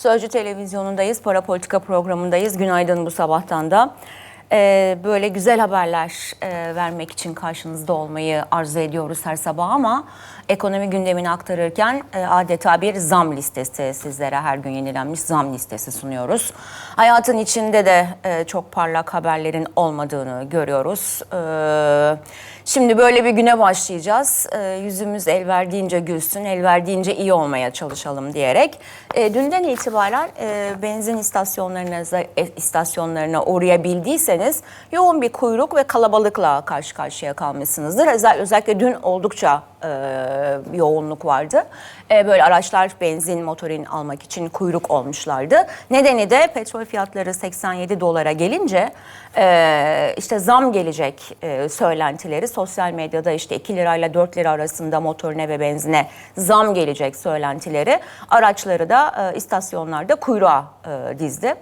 Sözcü televizyonundayız, para politika programındayız. Günaydın bu sabahtan da. Ee, böyle güzel haberler e, vermek için karşınızda olmayı arzu ediyoruz her sabah ama ekonomi gündemini aktarırken e, adeta bir zam listesi sizlere her gün yenilenmiş zam listesi sunuyoruz. Hayatın içinde de e, çok parlak haberlerin olmadığını görüyoruz. Ee, şimdi böyle bir güne başlayacağız. Ee, yüzümüz el verdiğince gülsün, el verdiğince iyi olmaya çalışalım diyerek. E, dünden itibaren e, benzin istasyonlarına, e, istasyonlarına uğrayabildiyseniz yoğun bir kuyruk ve kalabalıkla karşı karşıya kalmışsınızdır. Özel, özellikle dün oldukça e, yoğunluk vardı. E, böyle araçlar benzin, motorin almak için kuyruk olmuşlardı. Nedeni de petrol fiyatları 87 dolara gelince e, işte zam gelecek e, söylentileri sosyal medyada işte 2 lirayla 4 lira arasında motorine ve benzine zam gelecek söylentileri araçları da e, istasyonlarda kuyruğa e, dizdi.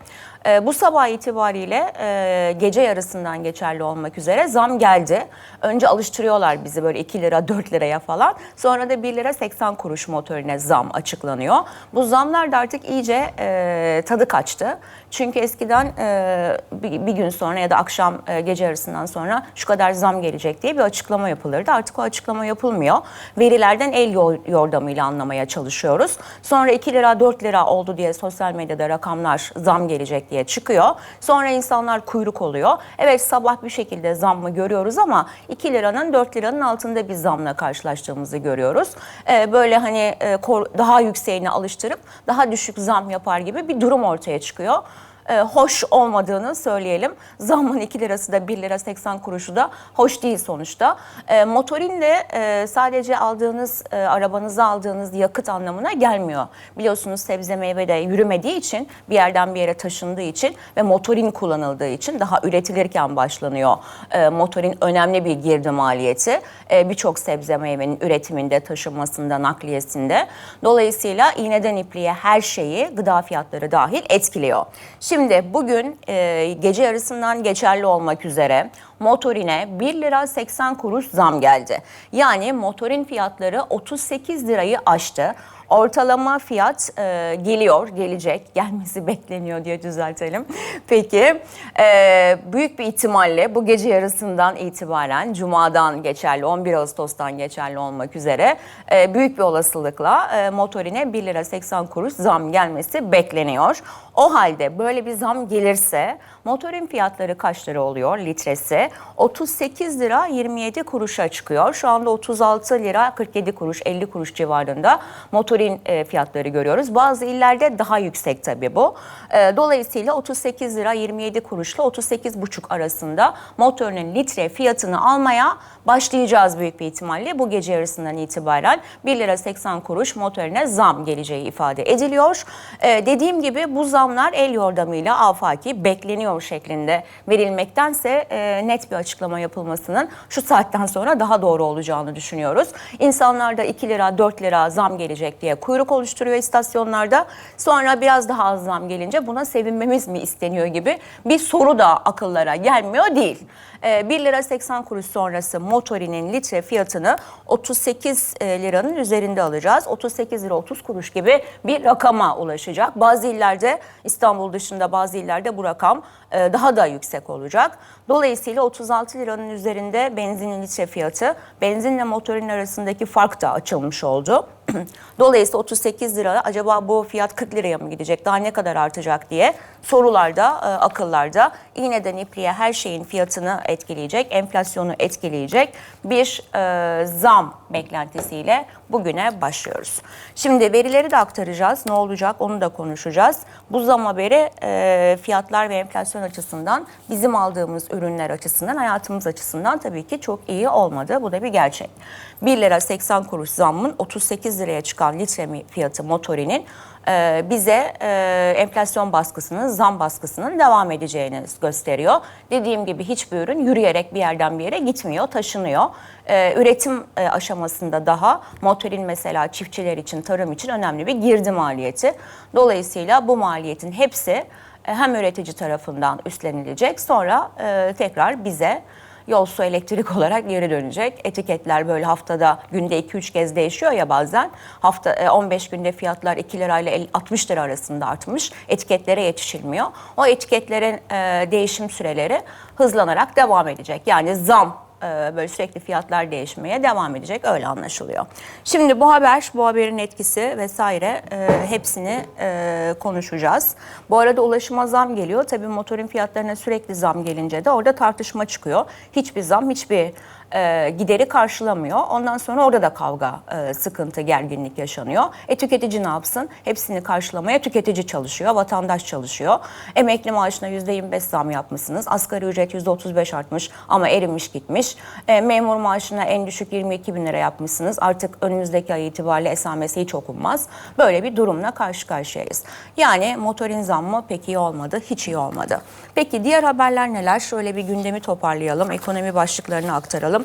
E, bu sabah itibariyle e, gece yarısından geçerli olmak üzere zam geldi. Önce alıştırıyorlar bizi böyle 2 lira 4 liraya falan. Sonra da 1 lira 80 kuruş motorine zam açıklanıyor. Bu zamlar da artık iyice e, tadı kaçtı. Çünkü eskiden e, bir, bir gün sonra ya da akşam e, gece yarısından sonra şu kadar zam gelecek diye bir açıklama yapılırdı. Artık o açıklama yapılmıyor. Verilerden el yordamıyla anlamaya çalışıyoruz. Sonra 2 lira 4 lira oldu diye sosyal medyada rakamlar zam gelecek diye çıkıyor. Sonra insanlar kuyruk oluyor. Evet sabah bir şekilde zammı görüyoruz ama 2 liranın 4 liranın altında bir zamla karşılaştığımızı görüyoruz. Ee, böyle hani e, daha yükseğine alıştırıp daha düşük zam yapar gibi bir durum ortaya çıkıyor e, hoş olmadığını söyleyelim. Zammın 2 lirası da 1 lira 80 kuruşu da hoş değil sonuçta. E, motorin de e, sadece aldığınız, e, arabanıza aldığınız yakıt anlamına gelmiyor. Biliyorsunuz sebze meyve de yürümediği için, bir yerden bir yere taşındığı için ve motorin kullanıldığı için daha üretilirken başlanıyor. E, motorin önemli bir girdi maliyeti. E, Birçok sebze meyvenin üretiminde, taşınmasında, nakliyesinde. Dolayısıyla iğneden ipliğe her şeyi gıda fiyatları dahil etkiliyor. Şimdi bugün e, gece yarısından geçerli olmak üzere motorine 1 lira 80 kuruş zam geldi. Yani motorin fiyatları 38 lirayı aştı. Ortalama fiyat e, geliyor, gelecek, gelmesi bekleniyor diye düzeltelim. Peki, e, büyük bir ihtimalle bu gece yarısından itibaren, Cuma'dan geçerli, 11 Ağustos'tan geçerli olmak üzere e, büyük bir olasılıkla e, motorine 1 lira 80 kuruş zam gelmesi bekleniyor. O halde böyle bir zam gelirse motorin fiyatları kaç lira oluyor litresi? 38 lira 27 kuruşa çıkıyor. Şu anda 36 lira 47 kuruş 50 kuruş civarında motorin e, fiyatları görüyoruz. Bazı illerde daha yüksek tabii bu. E, Dolayısıyla 38 lira 27 kuruşla 38,5 arasında motorinin litre fiyatını almaya başlayacağız büyük bir ihtimalle. Bu gece yarısından itibaren 1 lira 80 kuruş motorine zam geleceği ifade ediliyor. E, dediğim gibi bu zamlar el yordamıyla afaki bekleniyor şeklinde verilmektense e, net bir açıklama yapılmasının şu saatten sonra daha doğru olacağını düşünüyoruz. İnsanlar da 2 lira 4 lira zam gelecek diye kuyruk oluşturuyor istasyonlarda. Sonra biraz daha az zam gelince buna sevinmemiz mi isteniyor gibi bir soru da akıllara gelmiyor değil. E, 1 lira 80 kuruş sonrası motorinin litre fiyatını 38 liranın üzerinde alacağız. 38 lira 30 kuruş gibi bir rakama ulaşacak. Bazı illerde İstanbul dışında bazı illerde bu rakam e, daha da yüksek olacak. Dolayısıyla 36 liranın üzerinde benzinin litre fiyatı, benzinle motorin arasındaki fark da açılmış oldu. Dolayısıyla 38 lira acaba bu fiyat 40 liraya mı gidecek daha ne kadar artacak diye sorularda, e, akıllarda iğneden ipliğe her şeyin fiyatını etkileyecek, enflasyonu etkileyecek bir e, zam beklentisiyle bugüne başlıyoruz. Şimdi verileri de aktaracağız. Ne olacak onu da konuşacağız. Bu zam haberi e, fiyatlar ve enflasyon açısından bizim aldığımız ürünler açısından hayatımız açısından tabii ki çok iyi olmadı. Bu da bir gerçek. 1 lira 80 kuruş zammın 38 liraya çıkan litre fiyatı motorinin e, bize e, enflasyon baskısının, zam baskısının devam edeceğini gösteriyor. Dediğim gibi hiçbir ürün yürüyerek bir yerden bir yere gitmiyor, taşınıyor. E, üretim aşamasında daha motorin mesela çiftçiler için, tarım için önemli bir girdi maliyeti. Dolayısıyla bu maliyetin hepsi hem üretici tarafından üstlenilecek sonra tekrar bize yol su elektrik olarak geri dönecek. Etiketler böyle haftada günde 2-3 kez değişiyor ya bazen. Hafta e, 15 günde fiyatlar 2 lirayla 50 60 lira arasında artmış. Etiketlere yetişilmiyor. O etiketlerin e, değişim süreleri hızlanarak devam edecek. Yani zam e, böyle sürekli fiyatlar değişmeye devam edecek öyle anlaşılıyor. Şimdi bu haber, bu haberin etkisi vesaire e, hepsini e, konuşacağız. Bu arada ulaşıma zam geliyor. Tabii motorun fiyatlarına sürekli zam gelince de orada tartışma çıkıyor. Hiçbir zam, hiçbir e, gideri karşılamıyor. Ondan sonra orada da kavga, e, sıkıntı, gerginlik yaşanıyor. E tüketici ne yapsın? Hepsini karşılamaya tüketici çalışıyor, vatandaş çalışıyor. Emekli maaşına %25 zam yapmışsınız. Asgari ücret %35 artmış ama erimiş gitmiş. E, memur maaşına en düşük 22 bin lira yapmışsınız. Artık önümüzdeki ay itibariyle esamesi hiç okunmaz. Böyle bir durumla karşı karşıyayız. Yani motorin zammı pek iyi olmadı, hiç iyi olmadı. Peki diğer haberler neler? Şöyle bir gündemi toparlayalım, ekonomi başlıklarını aktaralım.